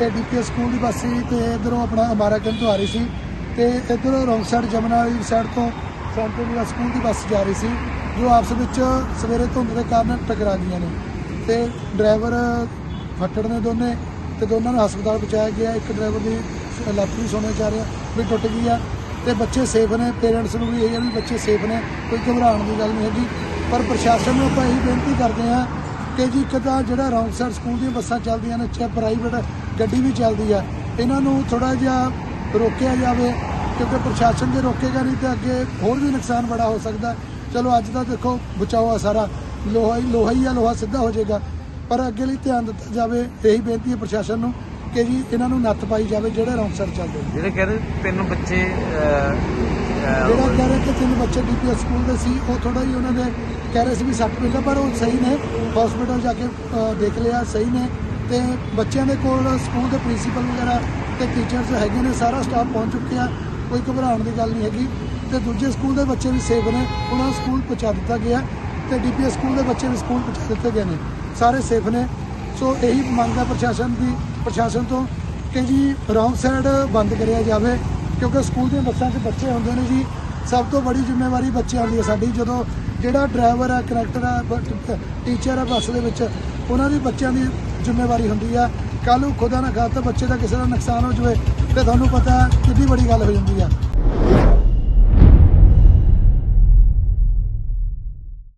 ਇਹ DPS school ਦੀ ਬੱਸ ਸੀ ਤੇ ਇਧਰੋਂ ਆਪਣਾ ਅਮਾਰਾ ਤੋਂ ਆ ਰਹੀ ਸੀ ਤੇ ਇਧਰੋਂ ਰੌਂਗ ਸਾਈਡ ਜਮਨਾ ਵਾਲੀ ਸਾਈਡ ਤੋਂ ਸੈਂਟਰਲ ਸਕੂਲ ਦੀ ਬੱਸ ਜਾ ਰਹੀ ਸੀ, ਜੋ ਆਪਸ ਵਿੱਚ ਸਵੇਰੇ ਧੁੰਦ ਦੇ ਕਾਰਨ ਟਕਰਾ ਗਈਆਂ ਨੇ ਤੇ ਡਰਾਈਵਰ ਫੱਟੜ ਨੇ ਦੋਨੇ ਤੇ ਦੋਨਾਂ ਨੂੰ ਹਸਪਤਾਲ ਪਹੁੰਚਾਇਆ ਗਿਆ। ਇੱਕ ਡਰਾਈਵਰ ਦੀ ਲੱਤ ਵੀ ਸੁਣਿਆ ਜਾ ਰਿਹਾ ਵੀ ਟੁੱਟ ਗਈ ਆ ਤੇ ਬੱਚੇ ਸੇਫ ਨੇ ਪੇਰੈਂਟਸ ਨੂੰ ਵੀ ਇਹ ਹੈ ਵੀ ਬੱਚੇ ਸੇਫ ਨੇ, ਕੋਈ ਘਬਰਾਉਣ ਦੀ ਗੱਲ ਨਹੀਂ ਹੈਗੀ। ਪਰ ਪ੍ਰਸ਼ਾਸਨ ਨੂੰ ਆਪਾਂ ਇਹੀ ਬੇਨਤੀ ਕਰਦੇ ਹਾਂ ਕਿ ਜੀ ਇੱਕ ਤਾਂ ਜਿਹੜਾ ਰੌਂਗ ਸਾਈਡ ਸਕੂਲ ਦੀਆਂ ਬੱਸਾਂ ਚੱਲਦੀਆਂ ਨੇ, ਚਾਹੇ ਪ੍ਰਾਈਵੇਟ ਗੱਡੀ ਵੀ ਚੱਲਦੀ ਆ। ਇਹਨਾਂ ਨੂੰ ਥੋੜਾ ਜਿਹਾ ਰੋਕਿਆ ਜਾਵੇ ਕਿਉਂਕਿ ਪ੍ਰਸ਼ਾਸਨ ਜੇ ਰੋਕੇਗਾ ਨਹੀਂ ਤੇ ਅੱਗੇ ਹੋਰ ਵੀ ਨੁਕਸਾਨ ਬੜਾ ਹੋ ਸਕਦਾ। ਚਲੋ ਅੱਜ ਦਾ ਦੇਖੋ ਬਚਾਓ ਆ ਸਾਰਾ। ਲੋਹਾ ਹੀ ਲੋਹਾ ਹੀ ਆ ਲੋਹਾ ਸਿੱਧਾ ਹੋ ਜਾਏਗਾ। ਪਰ ਅੱਗੇ ਲਈ ਧਿਆਨ ਦਿੱਤਾ ਜਾਵੇ ਇਹੀ ਬੇਨਤੀ ਹੈ ਪ੍ਰਸ਼ਾਸਨ ਨੂੰ ਕਿ ਜੀ ਇਹਨਾਂ ਨੂੰ ਨੱਥ ਪਾਈ ਜਾਵੇ ਜਿਹੜੇ ਸਾਈਡ ਚੱਲਦੇ ਨੇ। ਜਿਹੜੇ ਕਹਿੰਦੇ ਤਿੰਨ ਬੱਚੇ ਜਿਹੜਾ ਕਹਿ ਰਹੇ ਕਿ ਤਿੰਨ ਬੱਚੇ ਡੀਪੀਐਸ ਸਕੂਲ ਦੇ ਸੀ ਉਹ ਥੋੜਾ ਹੀ ਉਹਨਾਂ ਦੇ ਕਹਿ ਰਹੇ ਸੀ ਵੀ ਸੱਟ ਪੈਂਦਾ ਪਰ ਉਹ ਸਹੀ ਨੇ। ਹਸਪੀਟਲ ਜਾ ਕੇ ਦੇਖ ਲਿਆ ਸਹੀ ਨੇ। ਤੇ ਬੱਚਿਆਂ ਦੇ ਕੋਲ ਸਕੂਲ ਦੇ ਪ੍ਰਿੰਸੀਪਲ ਵਗੈਰਾ ਤੇ ਟੀਚਰਸ ਹੈਗੇ ਨੇ, ਸਾਰਾ ਸਟਾਫ ਪਹੁੰਚ ਚੁੱਕਿਆ ਕੋਈ ਘਬਰਾਉਣ ਦੀ ਗੱਲ ਨਹੀਂ ਹੈਗੀ। ਤੇ ਦੂਜੇ ਸਕੂਲ ਦੇ ਬੱਚੇ ਵੀ ਸੇਫ ਨੇ, ਉਹਨਾਂ ਨੂੰ ਸਕੂਲ ਪਹੁੰਚਾ ਦਿੱਤਾ ਗਿਆ ਤੇ ਡੀਪੀਐਸ ਸਕੂਲ ਦੇ ਬੱਚੇ ਵੀ ਸਕੂਲ ਪਹੁੰਚਾ ਦਿੱਤੇ ਗਏ ਨੇ, ਸਾਰੇ ਸੇਫ ਨੇ। ਸੋ ਇਹੀ ਮੰਗ ਹੈ ਪ੍ਰਸ਼ਾਸਨ ਦੀ, ਪ੍ਰਸ਼ਾਸਨ ਤੋਂ ਕਿ ਜੀ ਰੌਂਗ ਸਾਈਡ ਬੰਦ ਕਰਿਆ ਜਾਵੇ, ਕਿਉਂਕਿ ਸਕੂਲ ਦੀਆਂ ਬੱਸਾਂ 'ਚ ਬੱਚੇ ਹੁੰਦੇ ਨੇ ਜੀ, ਸਭ ਤੋਂ ਬੜੀ ਜ਼ਿੰਮੇਵਾਰੀ ਬੱਚਿਆਂ ਦੀ ਹੈ ਸਾਡੀ, ਜਦੋਂ ਜਿਹੜਾ ਡਰਾਈਵਰ ਹੈ ਕਨੈਕਟਰ ਹੈ ਟੀਚਰ ਹੈ ਬੱਸ ਦੇ ਵਿੱਚ, ਉਹਨਾਂ ਦੀ ਬੱਚਿਆਂ ਦੀ ਜ਼ਿੰਮੇਵਾਰੀ ਹੁੰਦੀ ਆ। ਕੱਲ ਨੂੰ ਖੁਦਾ ਨਾ ਖਾਤਾ ਬੱਚੇ ਦਾ ਕਿਸੇ ਦਾ ਨੁਕਸਾਨ ਹੋ ਜਾਵੇ ਤੇ ਤੁਹਾਨੂੰ ਪਤਾ ਕਿੰਨੀ ਬੜੀ ਗੱਲ ਹੋ ਜਾਂਦੀ ਆ।